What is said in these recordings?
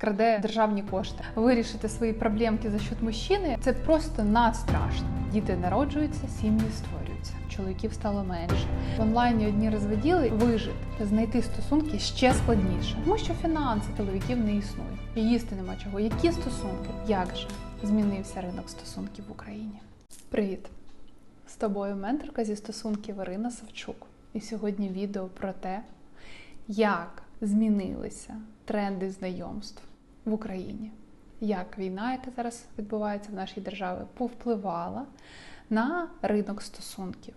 краде державні кошти. Вирішити свої проблемки за счет мужчини це просто надстрашно. Діти народжуються, сім'ї створюються. Чоловіків стало менше. В онлайні одні розводіли вижити, знайти стосунки ще складніше, тому що фінанси чоловіків не існує. І їсти нема чого. Які стосунки? Як же змінився ринок стосунків в Україні? Привіт! З тобою менторка зі стосунків Ірина Савчук. І сьогодні відео про те, як змінилися тренди знайомств в Україні, як війна, яка зараз відбувається в нашій державі, повпливала на ринок стосунків.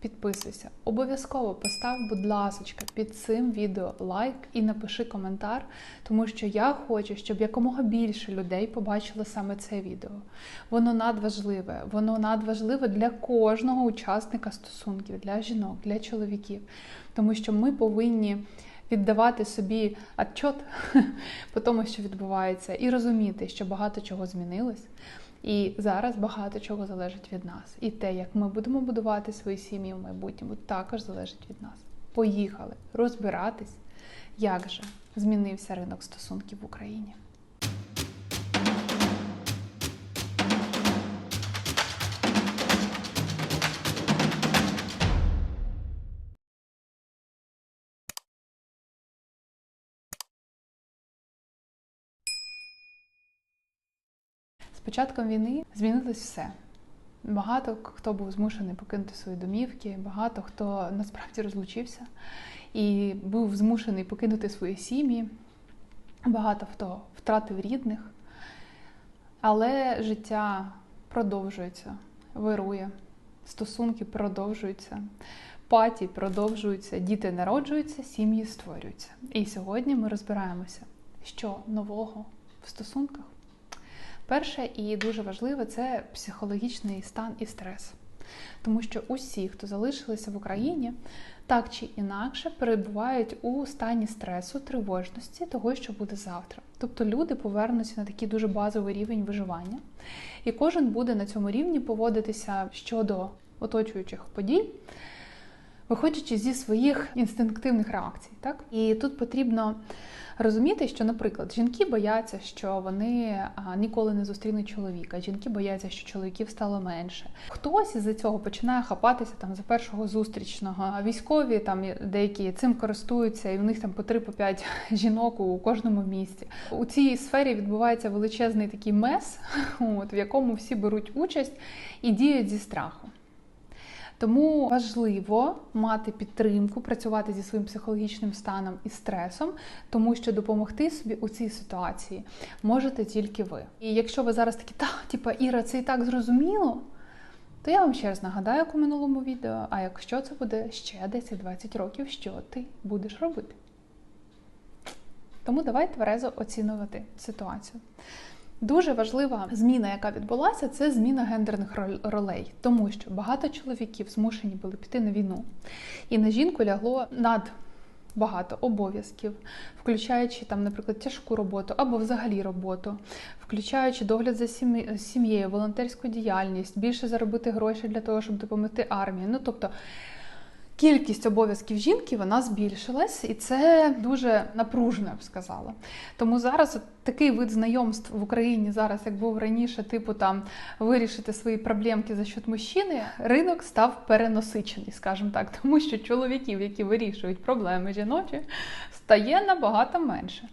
Підписуйся, обов'язково постав, будь ласочка, під цим відео лайк і напиши коментар, тому що я хочу, щоб якомога більше людей побачило саме це відео. Воно надважливе, воно надважливе для кожного учасника стосунків, для жінок, для чоловіків, тому що ми повинні віддавати собі отчет по тому, що відбувається, і розуміти, що багато чого змінилось. І зараз багато чого залежить від нас. І те, як ми будемо будувати свої сім'ї в майбутньому, також залежить від нас. Поїхали розбиратись, як же змінився ринок стосунків в Україні. Початком війни змінилось все. Багато хто був змушений покинути свої домівки, багато хто насправді розлучився і був змушений покинути свої сім'ї. Багато хто втратив рідних, але життя продовжується, вирує, стосунки продовжуються, паті продовжуються, діти народжуються, сім'ї створюються. І сьогодні ми розбираємося, що нового в стосунках. Перше і дуже важливе це психологічний стан і стрес. Тому що усі, хто залишилися в Україні, так чи інакше перебувають у стані стресу, тривожності того, що буде завтра. Тобто люди повернуться на такий дуже базовий рівень виживання, і кожен буде на цьому рівні поводитися щодо оточуючих подій, виходячи зі своїх інстинктивних реакцій. Так? І тут потрібно розуміти, що, наприклад, жінки бояться, що вони ніколи не зустрінуть чоловіка. Жінки бояться, що чоловіків стало менше. Хтось із-за цього починає хапатися там за першого зустрічного. Військові там деякі цим користуються, і в них там по 3-5 жінок у кожному місті. У цій сфері відбувається величезний такий мес, от, в якому всі беруть участь і діють зі страху. Тому важливо мати підтримку, працювати зі своїм психологічним станом і стресом, тому що допомогти собі у цій ситуації можете тільки ви. І якщо ви зараз такі, та типа Іра, це і так зрозуміло. То я вам ще раз нагадаю у минулому відео, а якщо це буде ще 10-20 років, що ти будеш робити? Тому давай тверезо оцінювати ситуацію. Дуже важлива зміна, яка відбулася, це зміна гендерних ролей, тому що багато чоловіків змушені були піти на війну, і на жінку лягло над багато обов'язків, включаючи там, наприклад, тяжку роботу або взагалі роботу, включаючи догляд за сім'єю, волонтерську діяльність, більше заробити гроші для того, щоб допомогти армії. Ну тобто. Кількість обов'язків жінки вона збільшилась, і це дуже напружено, я б сказала. Тому зараз такий вид знайомств в Україні зараз, як був раніше, типу там вирішити свої проблемки за счет мужчини, ринок став переносичений, скажімо так, тому що чоловіків, які вирішують проблеми жіночі, стає набагато менше.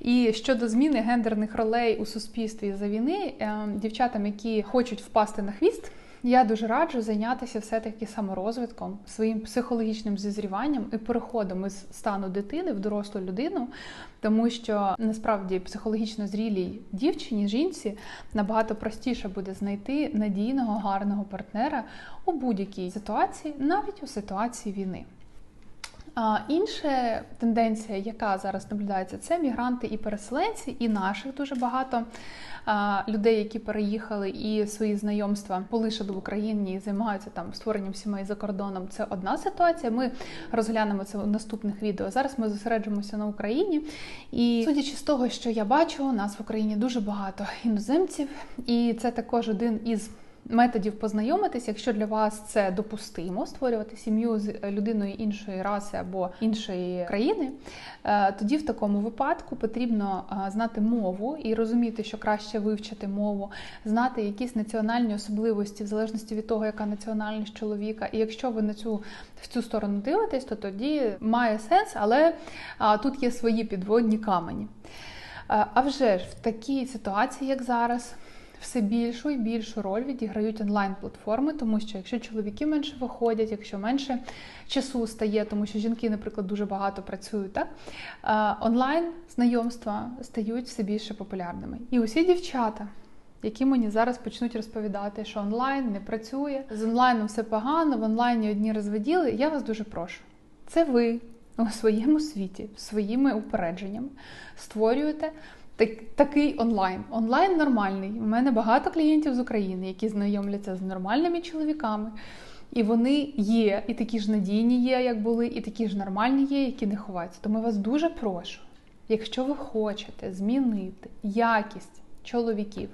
І щодо зміни гендерних ролей у суспільстві за війни, ем, дівчатам, які хочуть впасти на хвіст. Я дуже раджу зайнятися все-таки саморозвитком, своїм психологічним зізріванням і переходом із стану дитини в дорослу людину, тому що насправді психологічно зрілій дівчині, жінці набагато простіше буде знайти надійного, гарного партнера у будь-якій ситуації, навіть у ситуації війни. Інша тенденція, яка зараз наблюдається, це мігранти і переселенці, і наших дуже багато людей, які переїхали і свої знайомства полишили в Україні і займаються там створенням сімей за кордоном. Це одна ситуація. Ми розглянемо це в наступних відео. Зараз ми зосереджуємося на Україні, і судячи з того, що я бачу, у нас в Україні дуже багато іноземців, і це також один із методів познайомитись, якщо для вас це допустимо створювати сім'ю з людиною іншої раси або іншої країни, е, тоді в такому випадку потрібно е, знати мову і розуміти, що краще вивчити мову, знати якісь національні особливості в залежності від того, яка національність чоловіка. І якщо ви на цю в цю сторону дивитесь, то тоді має сенс, але тут є свої підводні камені. А, а вже ж в такій ситуації, як зараз все більшу і більшу роль відіграють онлайн-платформи, тому що якщо чоловіки менше виходять, якщо менше часу стає, тому що жінки, наприклад, дуже багато працюють, так онлайн знайомства стають все більше популярними. І усі дівчата. Які мені зараз почнуть розповідати, що онлайн не працює, з онлайном все погано, в онлайні одні розведіли. Я вас дуже прошу. Це ви у своєму світі, своїми упередженнями створюєте такий онлайн. Онлайн нормальний. У мене багато клієнтів з України, які знайомляться з нормальними чоловіками. І вони є, і такі ж надійні є, як були, і такі ж нормальні є, які не ховаються. Тому вас дуже прошу, якщо ви хочете змінити якість чоловіків,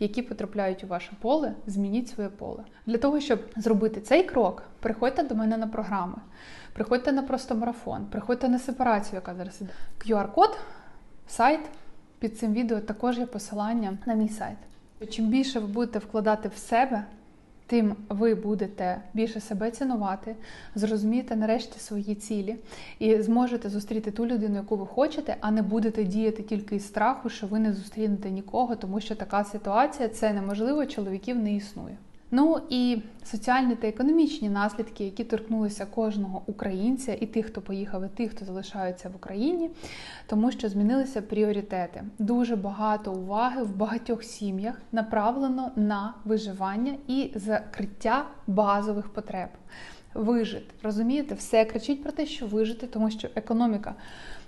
які потрапляють у ваше поле, змініть своє поле. Для того, щоб зробити цей крок, приходьте до мене на програми, приходьте на просто марафон, приходьте на сепарацію, яка зараз іде. QR-код, сайт. Під цим відео також є посилання на мій сайт. Чим більше ви будете вкладати в себе, тим ви будете більше себе цінувати, зрозумієте нарешті свої цілі і зможете зустріти ту людину, яку ви хочете, а не будете діяти тільки із страху, що ви не зустрінете нікого, тому що така ситуація це неможливо, чоловіків не існує. Ну і соціальні та економічні наслідки, які торкнулися кожного українця, і тих, хто поїхав, і тих, хто залишаються в Україні, тому що змінилися пріоритети. Дуже багато уваги в багатьох сім'ях направлено на виживання і закриття базових потреб. Вижити, розумієте, все кричить про те, що вижити, тому що економіка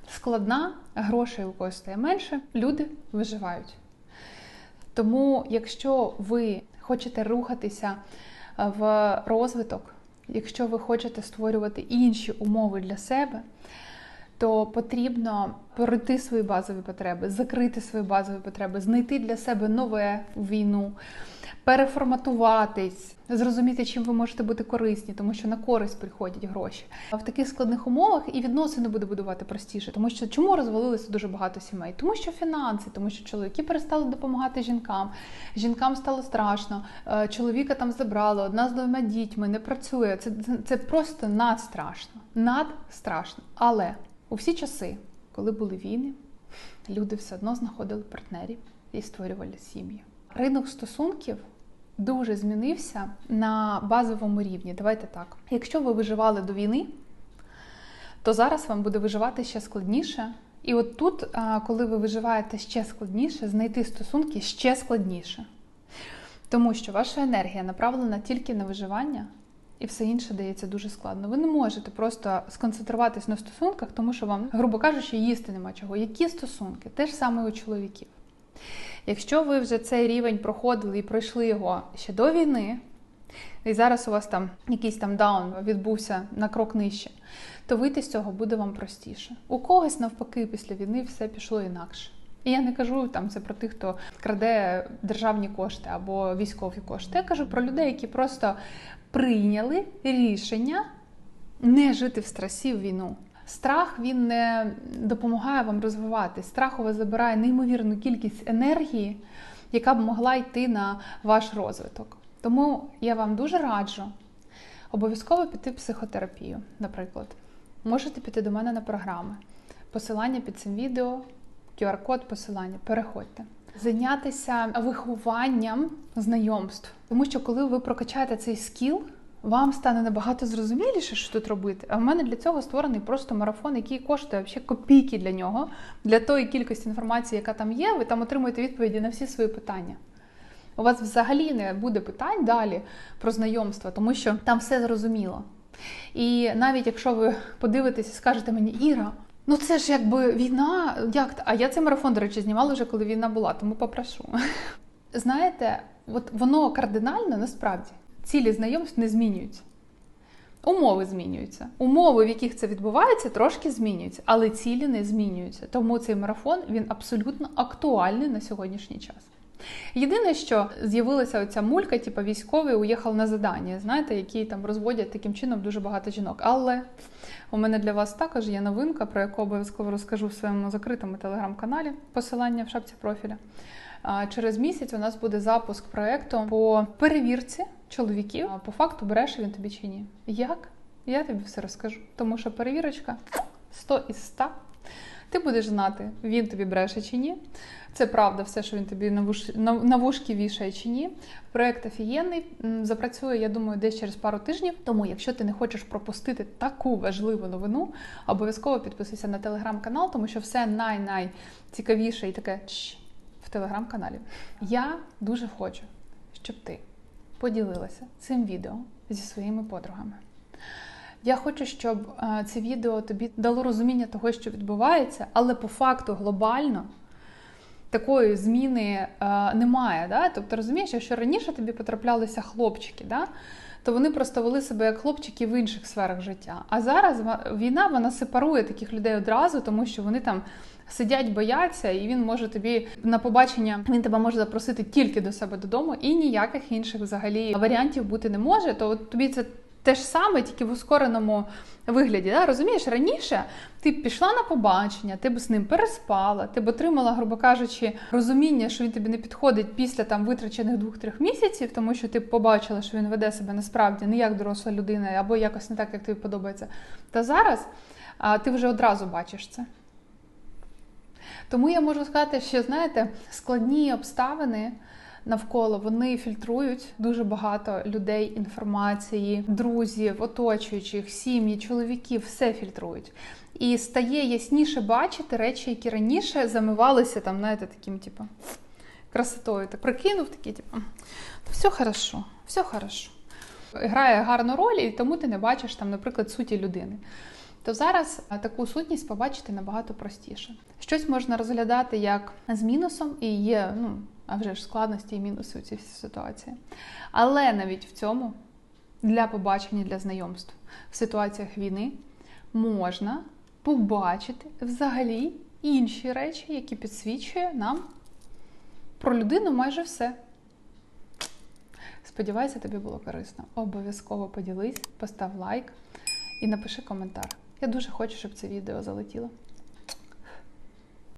складна, грошей у когось стає менше, люди виживають. Тому, якщо ви хочете рухатися е, в розвиток, якщо ви хочете створювати інші умови для себе, то потрібно пройти свої базові потреби, закрити свої базові потреби, знайти для себе нове війну переформатуватись, зрозуміти, чим ви можете бути корисні, тому що на користь приходять гроші. А в таких складних умовах і відносини буде будувати простіше, тому що чому розвалилося дуже багато сімей? Тому що фінанси, тому що чоловіки перестали допомагати жінкам, жінкам стало страшно, е, чоловіка там забрали, одна з двома дітьми не працює. Це, це, це просто надстрашно. Надстрашно. Але у всі часи, коли були війни, люди все одно знаходили партнерів і створювали сім'ї. Ринок стосунків дуже змінився на базовому рівні. Давайте так. Якщо ви виживали до війни, то зараз вам буде виживати ще складніше. І от тут, коли ви виживаєте ще складніше, знайти стосунки ще складніше. Тому що ваша енергія направлена тільки на виживання, і все інше дається дуже складно. Ви не можете просто сконцентруватись на стосунках, тому що вам, грубо кажучи, їсти нема чого. Які стосунки? Те ж саме у чоловіків. Якщо ви вже цей рівень проходили і пройшли його ще до війни, і зараз у вас там якийсь там даун відбувся на крок нижче, то вийти з цього буде вам простіше. У когось, навпаки, після війни все пішло інакше. І я не кажу там це про тих, хто краде державні кошти або військові кошти. Я кажу про людей, які просто прийняли рішення не жити в стресі в війну. Страх він не допомагає вам розвиватись. Страх у вас забирає неймовірну кількість енергії, яка б могла йти на ваш розвиток. Тому я вам дуже раджу обов'язково піти в психотерапію, наприклад. Можете піти до мене на програми. Посилання під цим відео, QR-код посилання. Переходьте. Зайнятися вихованням знайомств. Тому що, коли ви прокачаєте цей скіл, вам стане набагато зрозуміліше, що тут робити. А в мене для цього створений просто марафон, який коштує взагалі копійки для нього, для тої кількості інформації, яка там є, ви там отримуєте відповіді на всі свої питання. У вас взагалі не буде питань далі про знайомство, тому що там все зрозуміло. І навіть якщо ви подивитесь і скажете мені, Іра, ну це ж якби війна, як а я цей марафон, до речі, знімала вже коли війна була, тому попрошу. Знаєте, от воно кардинально насправді цілі знайомств не змінюються. Умови змінюються. Умови, в яких це відбувається, трошки змінюються, але цілі не змінюються. Тому цей марафон він абсолютно актуальний на сьогоднішній час. Єдине, що з'явилася оця мулька, типу військовий уїхав на задання, знаєте, які там розводять таким чином дуже багато жінок. Але у мене для вас також є новинка, про яку обов'язково розкажу в своєму закритому телеграм-каналі, посилання в шапці профіля. Через місяць у нас буде запуск проєкту по перевірці чоловіків. По факту береш він тобі чи ні. Як? Я тобі все розкажу. Тому що перевірочка 100 із 100. Ти будеш знати, він тобі бреше чи ні. Це правда, все, що він тобі на, вуш... на вушки вішає чи ні. Проект офігенний. Запрацює, я думаю, десь через пару тижнів. Тому, якщо ти не хочеш пропустити таку важливу новину, обов'язково підписуйся на телеграм-канал, тому що все най-найцікавіше і таке в телеграм-каналі. Я дуже хочу, щоб ти поділилася цим відео зі своїми подругами. Я хочу, щоб е, це відео тобі дало розуміння того, що відбувається, але по факту глобально такої зміни е, немає. Да? Тобто, розумієш, якщо раніше тобі потраплялися хлопчики, да? то вони просто вели себе як хлопчики в інших сферах життя. А зараз війна вона сепарує таких людей одразу, тому що вони там. Сидять, бояться, і він може тобі на побачення, він тебе може запросити тільки до себе додому, і ніяких інших взагалі варіантів бути не може. То от тобі це те ж саме, тільки в ускореному вигляді. Да? Розумієш, раніше ти б пішла на побачення, ти б з ним переспала, ти б отримала, грубо кажучи, розуміння, що він тобі не підходить після там витрачених двох-трьох місяців, тому що ти б побачила, що він веде себе насправді не як доросла людина, або якось не так, як тобі подобається. Та зараз а, ти вже одразу бачиш це. Тому я можу сказати, що знаєте, складні обставини навколо вони фільтрують дуже багато людей, інформації, друзів, оточуючих, сім'ї, чоловіків, все фільтрують. І стає ясніше бачити речі, які раніше замивалися там, знаєте, таким, типу, красотою. Так прикинув такий, типу, все хорошо, все хорошо. Грає гарну роль, і тому ти не бачиш там, наприклад, суті людини. То зараз таку сутність побачити набагато простіше. Щось можна розглядати як з мінусом, і є ну, а вже ж складності і мінуси у цій ситуації. Але навіть в цьому для побачення, для знайомств в ситуаціях війни можна побачити взагалі інші речі, які підсвічує нам про людину майже все. Сподіваюся, тобі було корисно. Обов'язково поділись, постав лайк і напиши коментар. Я дуже хочу, щоб це відео залетіло.